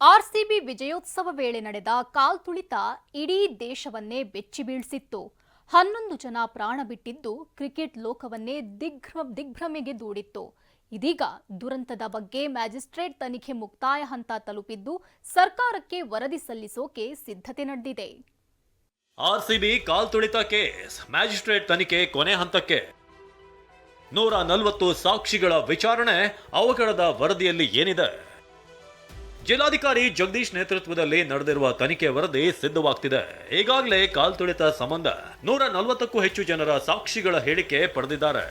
RCB ವಿಜಯೋತ್ಸವ ವೇಳೆ ನಡೆದ ಕಾಲ್ತುಳಿತ ಇಡೀ ದೇಶವನ್ನೇ ಬೆಚ್ಚಿ ಬೀಳ್ಸಿತ್ತು. ಹನ್ನೊಂದು ಜನ ಪ್ರಾಣ ಬಿಟ್ಟಿದ್ದು ಕ್ರಿಕೆಟ್ ಲೋಕವನ್ನೇ ದಿಗ್ಭ್ರ, ದಿಗ್ಭ್ರಮೆಗೆ ದೂಡಿತ್ತು. ಇದೀಗ ದುರಂತದ ಬಗ್ಗೆ ಮ್ಯಾಜಿಸ್ಟ್ರೇಟ್ ತನಿಖೆ ಮುಕ್ತಾಯ ಹಂತ ತಲುಪಿದ್ದು ಸರ್ಕಾರಕ್ಕೆ ವರದಿ ಸಲ್ಲಿಸೋಕೆ ಸಿದ್ಧತೆ ನಡೆದಿದೆ. ಆರ್ಸಿಬಿ ಕಾಲ್ ತುಳಿತ ಕೇಸ್, ಮ್ಯಾಜಿಸ್ಟ್ರೇಟ್ ತನಿಖೆ ಕೊನೆ ಹಂತಕ್ಕೆ. ನೂರ ನಲವತ್ತು ಸಾಕ್ಷಿಗಳ ವಿಚಾರಣೆ ಅವಘಡದ ವರದಿಯಲ್ಲಿ ಏನಿದೆ? ಜಿಲ್ಲಾಧಿಕಾರಿ ಜಗದೀಶ್ ನೇತೃತ್ವದಲ್ಲಿ ನಡೆದಿರುವ ತನಿಖೆ ವರದಿ ಸಿದ್ಧವಾಗ್ತಿದೆ. ಈಗಾಗಲೇ ಕಾಲ್ ತುಳಿತ ಸಂಬಂಧ ನೂರ ನಲವತ್ತಕ್ಕೂ ಹೆಚ್ಚು ಜನರ ಸಾಕ್ಷಿಗಳ ಹೇಳಿಕೆ ಪಡೆದಿದ್ದಾರೆ.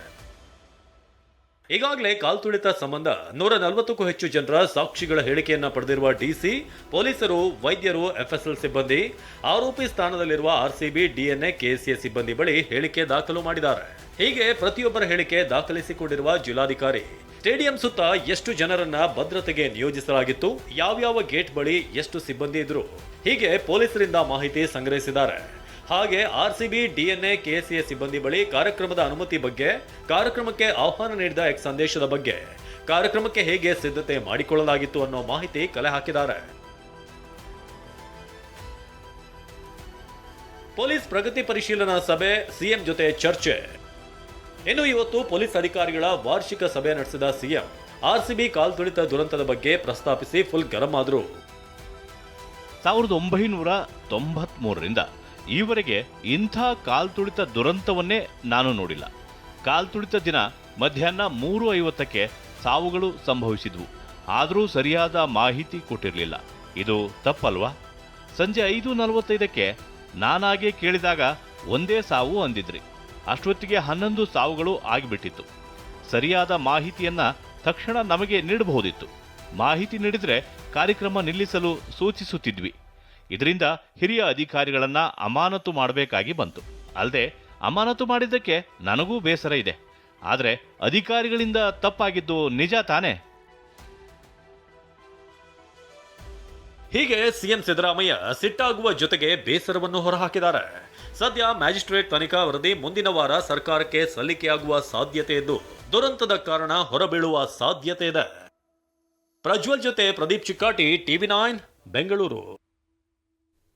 ಈಗಾಗಲೇ ಕಾಲ್ತುಳಿತ ಸಂಬಂಧ ನೂರ ನಲವತ್ತಕ್ಕೂ ಹೆಚ್ಚು ಜನರ ಸಾಕ್ಷಿಗಳ ಹೇಳಿಕೆಯನ್ನ ಪಡೆದಿರುವ ಡಿಸಿ, ಪೊಲೀಸರು, ವೈದ್ಯರು, ಎಫ್ಎಸ್ಎಲ್ ಸಿಬ್ಬಂದಿ, ಆರೋಪಿ ಸ್ಥಾನದಲ್ಲಿರುವ ಆರ್ಸಿಬಿ, ಡಿಎನ್ಎ ಕೆಸಿಎ ಸಿಬ್ಬಂದಿ ಬಳಿ ಹೇಳಿಕೆ ದಾಖಲು ಮಾಡಿದ್ದಾರೆ. ಹೀಗೆ ಪ್ರತಿಯೊಬ್ಬರ ಹೇಳಿಕೆ ದಾಖಲಿಸಿಕೊಂಡಿರುವ ಜಿಲ್ಲಾಧಿಕಾರಿ. ಸ್ಟೇಡಿಯಂ ಸುತ್ತ ಎಷ್ಟು ಜನರನ್ನ ಭದ್ರತೆಗೆ ನಿಯೋಜಿಸಲಾಗಿತ್ತು, ಯಾವ್ಯಾವ ಗೇಟ್ ಬಳಿ ಎಷ್ಟು ಸಿಬ್ಬಂದಿ ಇದ್ರು, ಹೀಗೆ ಪೊಲೀಸರಿಂದ ಮಾಹಿತಿ ಸಂಗ್ರಹಿಸಿದ್ದಾರೆ. ಹಾಗೆ ಆರ್ಸಿಬಿ, ಡಿಎನ್ಎ ಕೆಎಸ್ಎ ಸಿಬ್ಬಂದಿ ಬಳಿ ಕಾರ್ಯಕ್ರಮದ ಅನುಮತಿ ಬಗ್ಗೆ, ಕಾರ್ಯಕ್ರಮಕ್ಕೆ ಆಹ್ವಾನ ನೀಡಿದ ಎಕ್ಸ್ ಸಂದೇಶದ ಬಗ್ಗೆ, ಕಾರ್ಯಕ್ರಮಕ್ಕೆ ಹೇಗೆ ಸಿದ್ಧತೆ ಮಾಡಿಕೊಳ್ಳಲಾಗಿತ್ತು ಅನ್ನೋ ಮಾಹಿತಿ ಕಲೆ ಹಾಕಿದ್ದಾರೆ. ಪೊಲೀಸ್ ಪ್ರಗತಿ ಪರಿಶೀಲನಾ ಸಭೆ, ಸಿಎಂ ಜೊತೆ ಚರ್ಚೆ. ಇನ್ನು ಇವತ್ತು ಪೊಲೀಸ್ ಅಧಿಕಾರಿಗಳ ವಾರ್ಷಿಕ ಸಭೆ ನಡೆಸಿದ ಸಿಎಂ, ಆರ್ಸಿಬಿ ಕಾಲ್ತುಳಿತ ದುರಂತದ ಬಗ್ಗೆ ಪ್ರಸ್ತಾಪಿಸಿ ಫುಲ್ ಗರಂ ಆದರು. ಸಾವಿರದ ಒಂಬೈನೂರ ತೊಂಬತ್ಮೂರರಿಂದ ಈವರೆಗೆ ಇಂಥ ಕಾಲ್ತುಳಿತ ದುರಂತವನ್ನೇ ನಾನು ನೋಡಿಲ್ಲ. ಕಾಲ್ತುಳಿತ ದಿನ ಮಧ್ಯಾಹ್ನ ಮೂರು ಐವತ್ತಕ್ಕೆ ಸಾವುಗಳು ಸಂಭವಿಸಿದ್ವು. ಆದರೂ ಸರಿಯಾದ ಮಾಹಿತಿ ಕೊಟ್ಟಿರಲಿಲ್ಲ. ಇದು ತಪ್ಪಲ್ವಾ? ಸಂಜೆ ಐದು ನಲವತ್ತೈದಕ್ಕೆ ನಾನಾಗೆ ಕೇಳಿದಾಗ ಒಂದೇ ಸಾವು ಅಂದಿದ್ರಿ. ಅಷ್ಟೊತ್ತಿಗೆ ಹನ್ನೊಂದು ಸಾವುಗಳು ಆಗಿಬಿಟ್ಟಿತ್ತು. ಸರಿಯಾದ ಮಾಹಿತಿಯನ್ನ ತಕ್ಷಣ ನಮಗೆ ನೀಡಬಹುದಿತ್ತು. ಮಾಹಿತಿ ನೀಡಿದರೆ ಕಾರ್ಯಕ್ರಮ ನಿಲ್ಲಿಸಲು ಸೂಚಿಸುತ್ತಿದ್ವಿ. ಇದರಿಂದ ಹಿರಿಯ ಅಧಿಕಾರಿಗಳನ್ನ ಅಮಾನತು ಮಾಡಬೇಕಾಗಿ ಬಂತು. ಅಲ್ಲದೆ, ಅಮಾನತು ಮಾಡಿದ್ದಕ್ಕೆ ನನಗೂ ಬೇಸರ ಇದೆ. ಆದರೆ ಅಧಿಕಾರಿಗಳಿಂದ ತಪ್ಪಾಗಿದ್ದು ನಿಜ ತಾನೇ? ಹೀಗೆ ಸಿಎಂ ಸಿದ್ದರಾಮಯ್ಯ ಸಿಟ್ಟಾಗುವ ಜೊತೆಗೆ ಬೇಸರವನ್ನು ಹೊರಹಾಕಿದ್ದಾರೆ. ಸದ್ಯ ಮ್ಯಾಜಿಸ್ಟ್ರೇಟ್ ತನಿಖಾ ವರದಿ ಮುಂದಿನ ವಾರ ಸರ್ಕಾರಕ್ಕೆ ಸಲ್ಲಿಕೆಯಾಗುವ ಸಾಧ್ಯತೆ ಇದ್ದು, ದುರಂತದ ಕಾರಣ ಹೊರಬೀಳುವ ಸಾಧ್ಯತೆ ಇದೆ. ಪ್ರಜ್ವಲ್ ಜೊತೆ ಪ್ರದೀಪ್ ಚಿಕ್ಕಾಟಿ, ಟಿವಿ ನೈನ್, ಬೆಂಗಳೂರು.